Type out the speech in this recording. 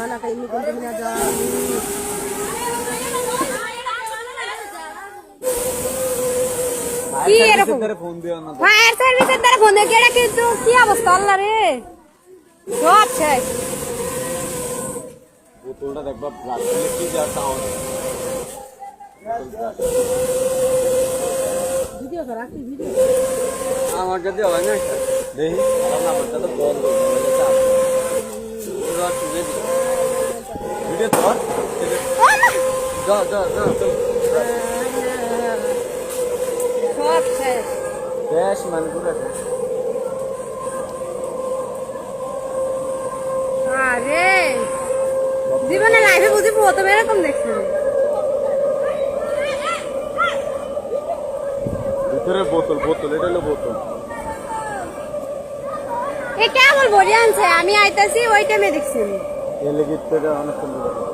మనకు ఎన్ని కొంటున్నా কি এরকম? ফায়ার সার্ভিসের দ্বারা ফোন দিয়ে এটা আমার যদি হয় না। দেখি আমার নাম্বারটা তো কল ভিডিও তো যা যা যা। সব শেষ বেশ মানে ঘুরে আরে জীবনে লাইফে বুঝি প্রথম এরকম দেখছি। ভিতরে বোতল বোতল এটা হলো বোতল। এ কেমন বড়ি আনছে আমি আইতাছি ওই টাইমে দেখছি। yerle gitleri anlatılıyor.